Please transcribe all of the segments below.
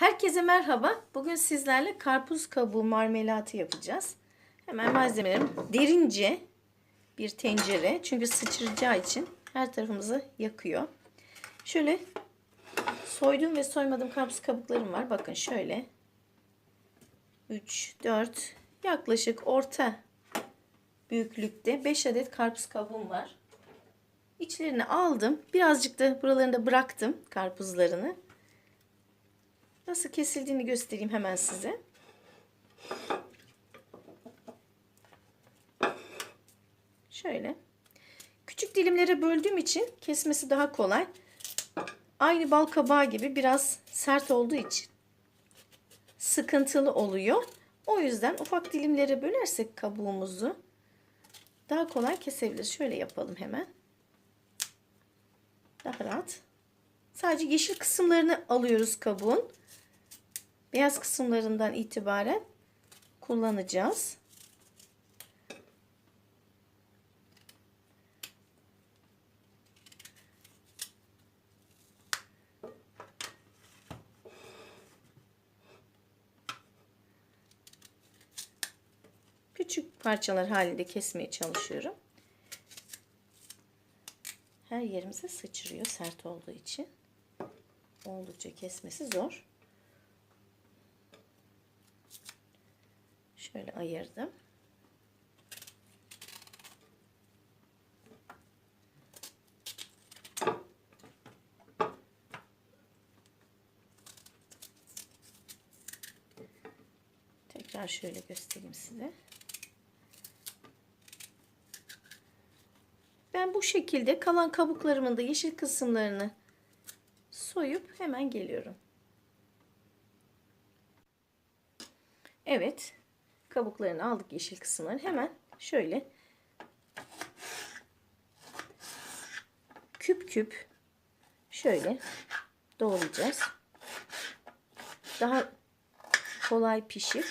Herkese merhaba. Bugün sizlerle karpuz kabuğu marmelatı yapacağız. Hemen malzemelerim derince bir tencere. Çünkü sıçrayacağı için her tarafımızı yakıyor. Şöyle soydum ve soymadığım karpuz kabuklarım var. Bakın şöyle. 3, 4 yaklaşık orta büyüklükte 5 adet karpuz kabuğum var. İçlerini aldım. Birazcık da buralarında bıraktım karpuzlarını. Nasıl kesildiğini göstereyim hemen size. Şöyle. Küçük dilimlere böldüğüm için kesmesi daha kolay. Aynı bal kabağı gibi biraz sert olduğu için sıkıntılı oluyor. O yüzden ufak dilimlere bölersek kabuğumuzu daha kolay kesebiliriz. Şöyle yapalım hemen. Daha rahat. Sadece yeşil kısımlarını alıyoruz kabuğun. Beyaz kısımlarından itibaren kullanacağız. Küçük parçalar halinde kesmeye çalışıyorum. Her yerimize sıçrıyor sert olduğu için. Oldukça kesmesi zor. Şöyle ayırdım. Tekrar şöyle göstereyim size. Ben bu şekilde kalan kabuklarımın da yeşil kısımlarını soyup hemen geliyorum. Evet. Kabuklarını aldık yeşil kısımları. Hemen şöyle küp küp şöyle doğrayacağız. Daha kolay pişip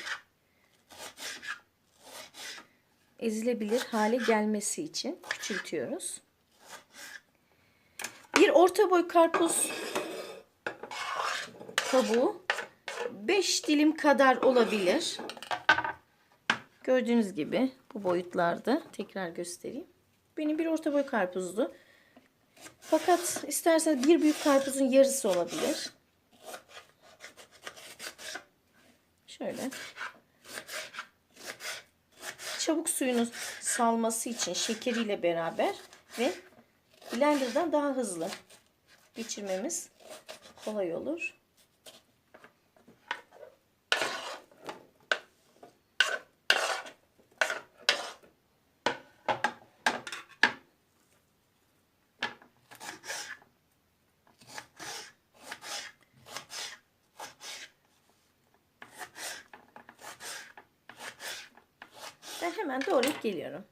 ezilebilir hale gelmesi için küçültüyoruz. Bir orta boy karpuz kabuğu 5 dilim kadar olabilir. Gördüğünüz gibi bu boyutlarda tekrar göstereyim. Benim bir orta boy karpuzdu. Fakat isterseniz bir büyük karpuzun yarısı olabilir. Şöyle. Çabuk suyunu salması için şekeriyle beraber ve blenderdan daha hızlı geçirmemiz kolay olur. Ben hemen doğrayıp geliyorum.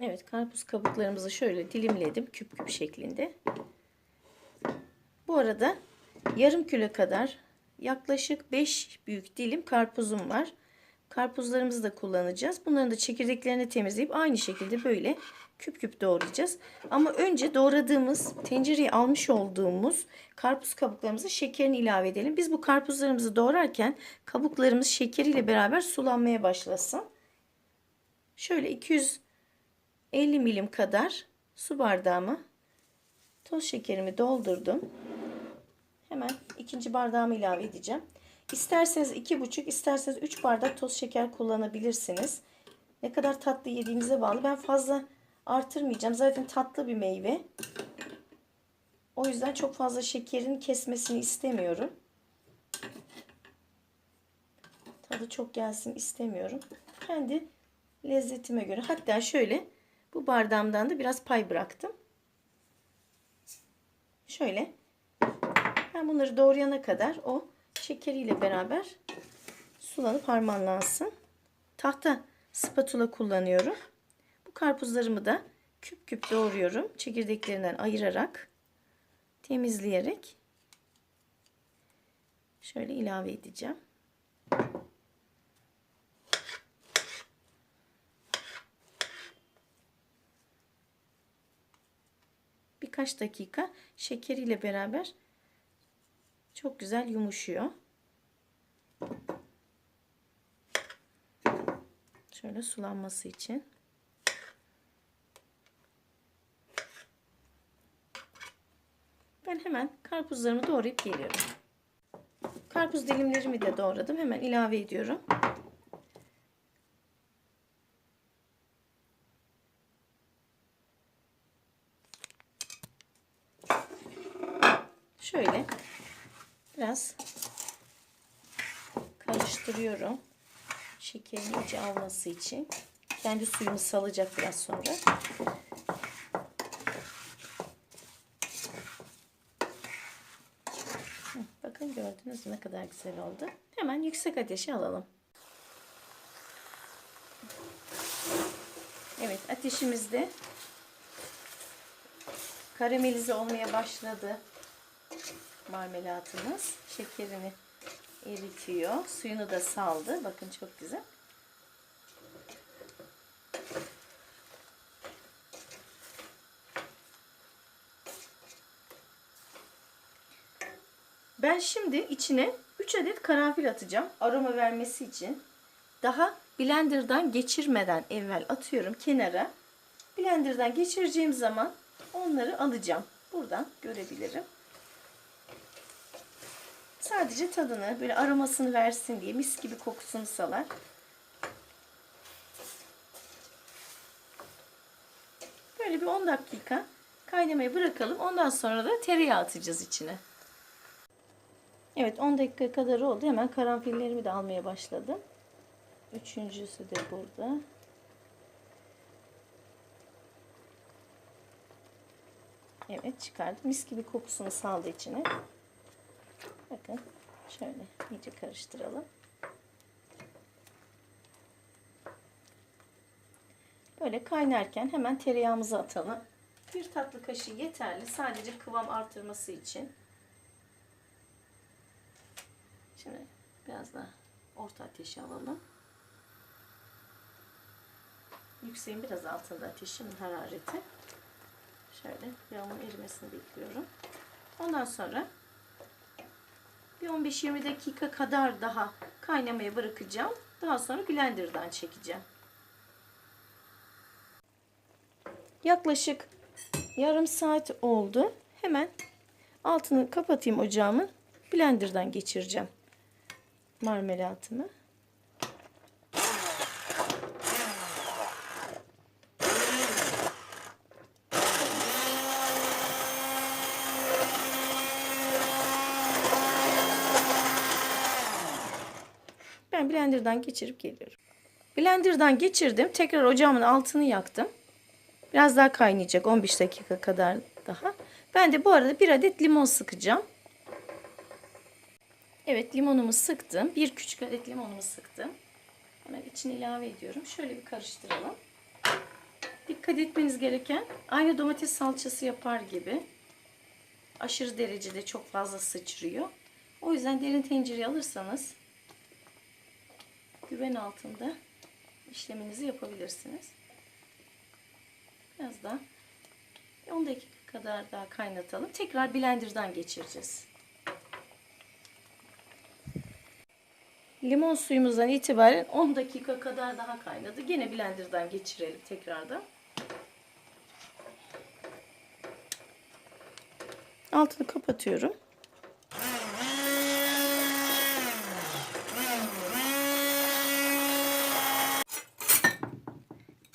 Evet karpuz kabuklarımızı şöyle dilimledim küp küp şeklinde. Bu arada yarım kilo kadar yaklaşık 5 büyük dilim karpuzum var. Karpuzlarımızı da kullanacağız. Bunların da çekirdeklerini temizleyip aynı şekilde böyle küp küp doğrayacağız. Ama önce doğradığımız tencereye almış olduğumuz karpuz kabuklarımızı şekerini ilave edelim. Biz bu karpuzlarımızı doğrarken kabuklarımız şekeriyle beraber sulanmaya başlasın. Şöyle 250 milim kadar su bardağımı toz şekerimi doldurdum. Hemen ikinci bardağımı ilave edeceğim. İsterseniz iki buçuk, isterseniz 3 bardak toz şeker kullanabilirsiniz. Ne kadar tatlı yediğinize bağlı. Ben fazla artırmayacağım. Zaten tatlı bir meyve. O yüzden çok fazla şekerin kesmesini istemiyorum. Tadı çok gelsin istemiyorum. Kendi lezzetime göre. Hatta şöyle bu bardağımdan da biraz pay bıraktım. Şöyle ben bunları doğrayana kadar o şekeriyle beraber sulanıp harmanlansın. Tahta spatula kullanıyorum. Bu karpuzlarımı da küp küp doğruyorum. Çekirdeklerinden ayırarak, temizleyerek şöyle ilave edeceğim. birkaç dakika şekeriyle beraber çok güzel yumuşuyor. Şöyle sulanması için. Ben hemen karpuzlarımı doğrayıp geliyorum. Karpuz dilimlerimi de doğradım. Hemen ilave ediyorum. Şöyle biraz karıştırıyorum. Şekerin iyice alması için. Kendi suyunu salacak biraz sonra. Hı, Bakın gördünüz ne kadar güzel oldu. Hemen yüksek ateşe alalım. Evet ateşimizde karamelize olmaya başladı marmelatımız. Şekerini eritiyor. Suyunu da saldı. Bakın çok güzel. Ben şimdi içine 3 adet karanfil atacağım. Aroma vermesi için. Daha blenderdan geçirmeden evvel atıyorum kenara. Blenderdan geçireceğim zaman onları alacağım. Buradan görebilirim. Sadece tadını böyle aromasını versin diye mis gibi kokusunu salar. Böyle bir 10 dakika kaynamaya bırakalım. Ondan sonra da tereyağı atacağız içine. Evet 10 dakika kadar oldu. Hemen karanfillerimi de almaya başladım. Üçüncüsü de burada. Evet çıkardım. Mis gibi kokusunu saldı içine. Bakın şöyle iyice karıştıralım. Böyle kaynarken hemen tereyağımızı atalım. Bir tatlı kaşığı yeterli. Sadece kıvam artırması için. Şimdi biraz daha orta ateşe alalım. Yükseğin biraz altında ateşin harareti. Şöyle yağımın erimesini bekliyorum. Ondan sonra bir 15-20 dakika kadar daha kaynamaya bırakacağım. Daha sonra blenderdan çekeceğim. Yaklaşık yarım saat oldu. Hemen altını kapatayım ocağımın. Blenderdan geçireceğim marmelatımı. Ben blenderdan geçirip geliyorum. Blenderdan geçirdim. Tekrar ocağımın altını yaktım. Biraz daha kaynayacak. 15 dakika kadar daha. Ben de bu arada bir adet limon sıkacağım. Evet limonumu sıktım. Bir küçük adet limonumu sıktım. Hemen içine ilave ediyorum. Şöyle bir karıştıralım. Dikkat etmeniz gereken aynı domates salçası yapar gibi aşırı derecede çok fazla sıçrıyor. O yüzden derin tencereye alırsanız güven altında işleminizi yapabilirsiniz. Biraz daha 10 dakika kadar daha kaynatalım. Tekrar blenderdan geçireceğiz. Limon suyumuzdan itibaren 10 dakika kadar daha kaynadı. Yine blenderdan geçirelim tekrardan. Altını kapatıyorum.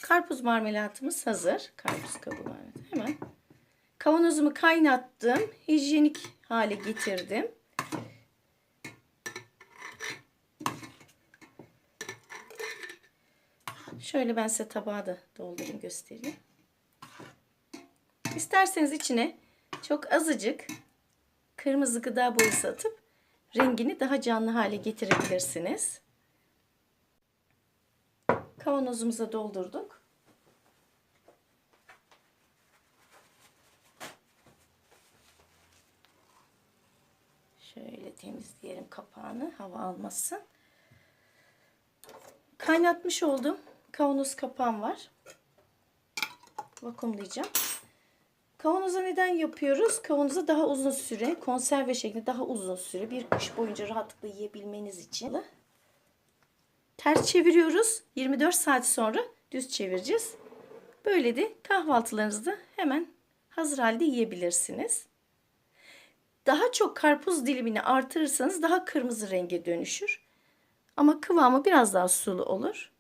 Karpuz marmelatımız hazır. Karpuz kabuğu. Hemen kavanozumu kaynattım. Hijyenik hale getirdim. Şöyle ben size tabağa da doldurayım göstereyim. İsterseniz içine çok azıcık kırmızı gıda boyası atıp rengini daha canlı hale getirebilirsiniz. Kavanozumuza doldurduk. Şöyle temizleyelim kapağını hava almasın. Kaynatmış oldum. Kavanoz kapağım var. Vakumlayacağım. Kavanoza neden yapıyoruz? Kavanoza daha uzun süre, konserve şeklinde daha uzun süre bir kış boyunca rahatlıkla yiyebilmeniz için. Ters çeviriyoruz. 24 saat sonra düz çevireceğiz. Böyle de kahvaltılarınızda hemen hazır halde yiyebilirsiniz. Daha çok karpuz dilimini artırırsanız daha kırmızı renge dönüşür. Ama kıvamı biraz daha sulu olur.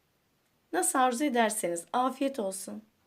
Nasıl arzu ederseniz afiyet olsun.